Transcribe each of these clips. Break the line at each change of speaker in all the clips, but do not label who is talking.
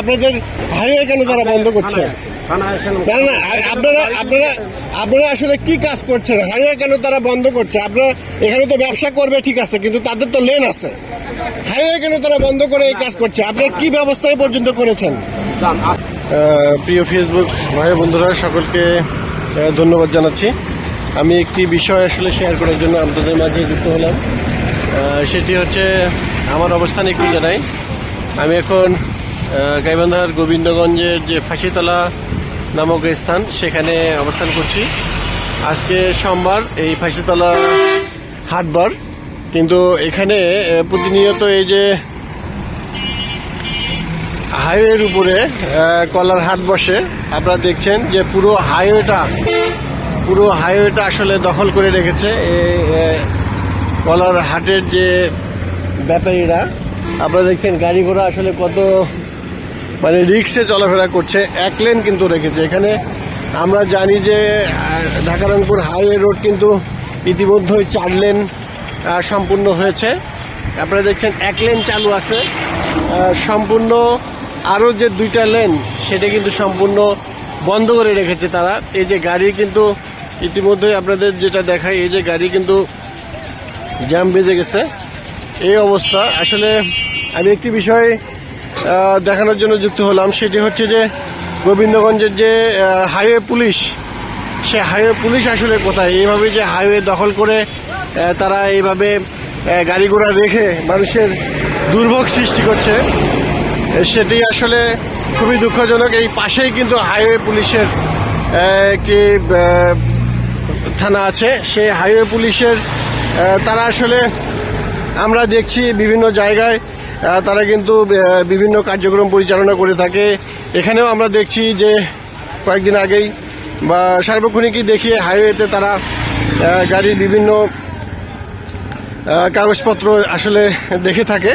আপনাদের হাইওয়ে কেন তারা বন্ধ করছে? না না আপনারা আপনারা আপনারা আসলে কি কাজ করছেন? হাইওয়ে কেন তারা বন্ধ করছে? আপনারা এখানে তো ব্যবসা করবে ঠিক আছে কিন্তু তাদের তো লেন আছে। হাইওয়ে কেন তারা বন্ধ করে এই কাজ করছে? আপনারা কি ব্যবস্থা পর্যন্ত করেছেন? প্রিয় ফেসবুক ভাই বন্ধুরা সকলকে ধন্যবাদ জানাচ্ছি। আমি একটি বিষয় আসলে শেয়ার করার জন্য আপনাদের মাঝে যুক্ত হলাম। সেটি হচ্ছে আমার অবস্থান একটু জানাই আমি এখন গাইবান্ধার গোবিন্দগঞ্জের যে ফাঁসিতলা নামক স্থান, সেখানে অবস্থান করছি। আজকে সোমবার এই ফাঁসিতলা হাটবার, কিন্তু এখানে প্রতিনিয়ত এই যে হাইওয়ের উপরে কলার হাট বসে। আপনারা দেখছেন যে পুরো হাইওয়েটা পুরো হাইওয়েটা আসলে দখল করে রেখেছে কলার হাটের যে ব্যাপারীরা। আপনারা দেখছেন গাড়ি ঘোড়া আসলে কত মানে রিক্সে চলাফেরা করছে এক লেন কিন্তু রেখেছে। এখানে আমরা জানি যে আহ, ঢাকা রংপুর হাইওয়ে রোড কিন্তু ইতিমধ্যেই চার লেন সম্পূর্ণ হয়েছে। আপনারা দেখছেন এক লেন চালু আছে। সম্পূর্ণ আরও যে দুইটা লেন সেটা কিন্তু সম্পূর্ণ বন্ধ করে রেখেছে তারা। এই যে গাড়ি কিন্তু ইতিমধ্যেই আপনাদের যেটা দেখায় এই যে গাড়ি কিন্তু জ্যাম বেজে গেছে। এই অবস্থা। আসলে আমি একটি বিষয় দেখানোর জন্য যুক্ত হলাম। সেটি হচ্ছে যে গোবিন্দগঞ্জের যে হাইওয়ে পুলিশ সে হাইওয়ে পুলিশ আসলে কোথায়? এইভাবে যে হাইওয়ে দখল করে তারা এইভাবে গাড়ি ঘোড়া রেখে মানুষের দুর্ভোগ সৃষ্টি করছে, সেটি আসলে খুবই দুঃখজনক। এই পাশেই কিন্তু হাইওয়ে পুলিশের একটি থানা আছে। সেই হাইওয়ে পুলিশের তারা আসলে আমরা দেখছি বিভিন্ন জায়গায় তারা কিন্তু বিভিন্ন কার্যক্রম পরিচালনা করে থাকে। এখানেও আমরা দেখছি যে, কয়েকদিন আগেই বা সার্বক্ষণিকই দেখিয়ে হাইওয়েতে তারা গাড়ির বিভিন্ন কাগজপত্র আসলে দেখে থাকে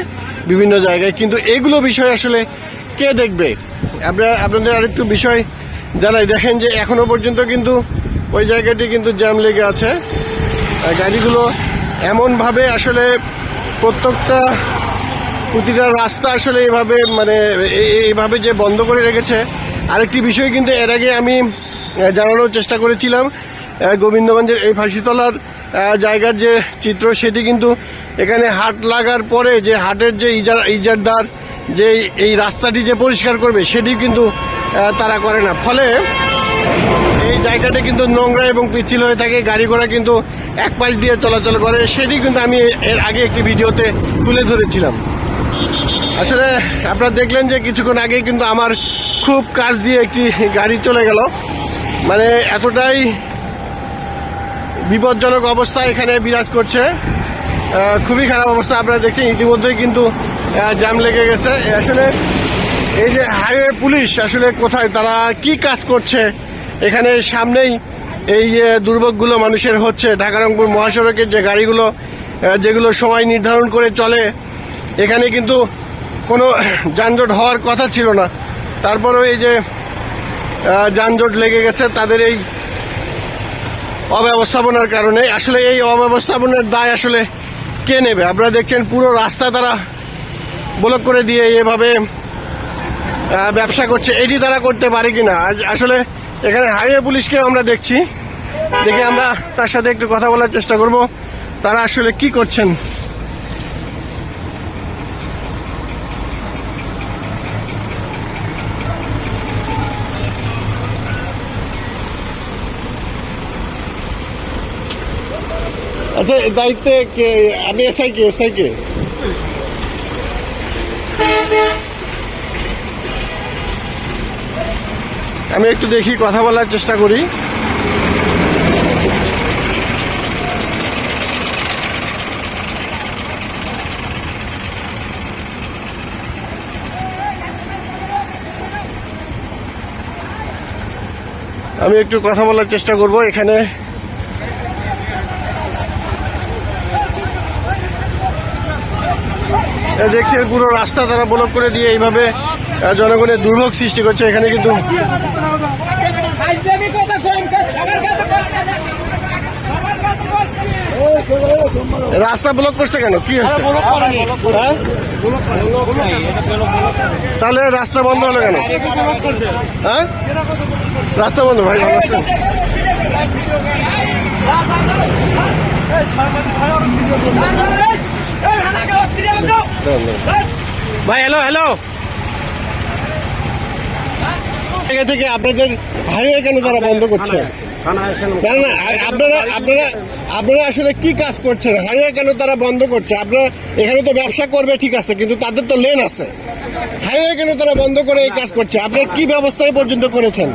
বিভিন্ন জায়গায়। কিন্তু এগুলো বিষয় আসলে কে দেখবে? আমরা, আপনাদের আরেকটু বিষয় জানাই। দেখেন যে, এখনও পর্যন্ত কিন্তু ওই জায়গাটি কিন্তু জ্যাম লেগে আছে। গাড়িগুলো এমনভাবে আসলে প্রত্যেকটা প্রতিটা রাস্তা আসলে এইভাবে মানে এই- এইভাবে যে বন্ধ করে রেখেছে। আরেকটি বিষয় কিন্তু এর আগে আমি জানানোর চেষ্টা করেছিলাম গোবিন্দগঞ্জের এই ফাঁসিতলার জায়গার যে চিত্র, সেটি কিন্তু এখানে হাট লাগার পরে যে হাটের যে ইজার, ইজারদার যে এই রাস্তাটি যে পরিষ্কার করবে, সেটি কিন্তু তারা করে না। ফলে এই জায়গাটা কিন্তু নোংরা এবং পিচ্ছিল হয়ে থাকে, গাড়ি ঘোড়া কিন্তু এক পাশ দিয়ে চলাচল করে, সেটি কিন্তু আমি এর আগে একটি ভিডিওতে তুলে ধরেছিলাম। আসলে আপনারা দেখলেন যে কিছুক্ষণ আগে কিন্তু আমার খুব কাজ দিয়ে একটি গাড়ি চলে গেল। মানে এতটাই বিপজ্জনক অবস্থা এখানে বিরাজ করছে। খুবই খারাপ অবস্থা আপনারা দেখছেন। ইতিমধ্যেই কিন্তু জ্যাম লেগে গেছে। আসলে এই যে হাইওয়ে পুলিশ, আসলে কোথায়, তারা কি কাজ করছে? এখানে সামনেই এই যে দুর্ভোগগুলো মানুষের হচ্ছে। ঢাকা রংপুর মহাসড়কের যে গাড়িগুলো যেগুলো সময় নির্ধারণ করে চলে, এখানে কিন্তু কোনো যানজট হওয়ার কথা ছিল না। তারপরেও এই যে যানজট লেগে গেছে, তাদের এই অব্যবস্থাপনার কারণে। আসলে এই অব্যবস্থাপনার দায় আসলে কে নেবে? আপনারা দেখছেন পুরো রাস্তা তারা ব্লক করে দিয়ে এভাবে ব্যবসা করছে। এটি তারা করতে পারে কিনা? আজ আসলে এখানে হাইওয়ে পুলিশকে আমরা দেখছি। দেখে আমরা তার সাথে একটু কথা বলার চেষ্টা করব। তারা আসলে কি করছেন? আচ্ছা দায়িত্বে কে? আমি এসআই কে এসআই কে আমি একটু দেখি, কথা বলার চেষ্টা করি। আমি একটু কথা বলার চেষ্টা করব এখানে। দেখছেন পুরো রাস্তা তারা ব্লক করে দিয়ে এইভাবে জনগণের দুর্ভোগ সৃষ্টি করছে এখানে কিন্তু। রাস্তা ব্লক করছে কেন কি হচ্ছে হ্যাঁ? তাহলে রাস্তা বন্ধ হলো কেন হ্যাঁ রাস্তা বন্ধ ভাই ভালো আছেন? ভাই হ্যালো হ্যালো জায়গা থেকে আপনাদের হাইওয়ে কেন তারা বন্ধ করছে? আপনারা আপনারা আপনারা আসলে কি কাজ করছেন? কেন তারা বন্ধ করছে? আপনারা, এখানে তো ব্যবসা করবে, ঠিক আছে, কিন্তু তাদের তো লেন আছে। তারা বন্ধ করে এই কাজ করছে? আপনারা কি ব্যবস্থা এই পর্যন্ত করেছেন?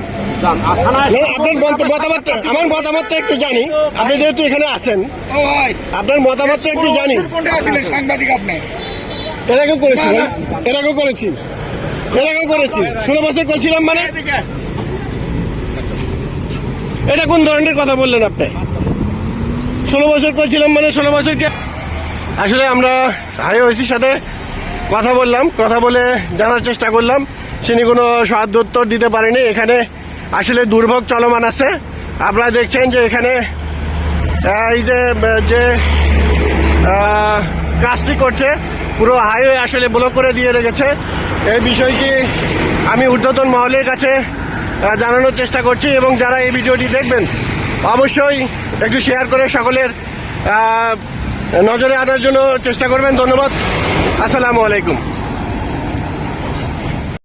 আপনার মত- মতামতটা আমার মতামতটা একটু জানি। আপনি যেহেতু এখানে আছেন, আপনার মতামতটা একটু জানি।
আপনি।
এর আগেও করেছি ভাই। এর আগেও করেছি। এর আগেও করেছি। ষোলো বছর করেছিলাম মানে? এটা কোন ধরনের কথা বললেন আপনি? ষোলো বছর করেছিলাম মানে ষোলো বছরকে আসলে আমরা হাইওয়েসির সাথে কথা বললাম। কথা বলে জানার চেষ্টা করলাম। তিনি কোনো সাহায্য দিতে পারেনি। এখানে আসলে দুর্ভোগ চলমান আছে। আপনারা দেখছেন যে এখানে এই যে কাজটি করছে পুরো হাইওয়ে আসলে ব্লক করে দিয়ে রেখেছে। এই বিষয়টি আমি ঊর্ধ্বতন মহলের কাছে জানানোর চেষ্টা করছি এবং যারা এই ভিডিওটি দেখবেন, অবশ্যই একটু শেয়ার করে সকলের নজরে আনার জন্য চেষ্টা করবেন। ধন্যবাদ। আসসালামু আলাইকুম।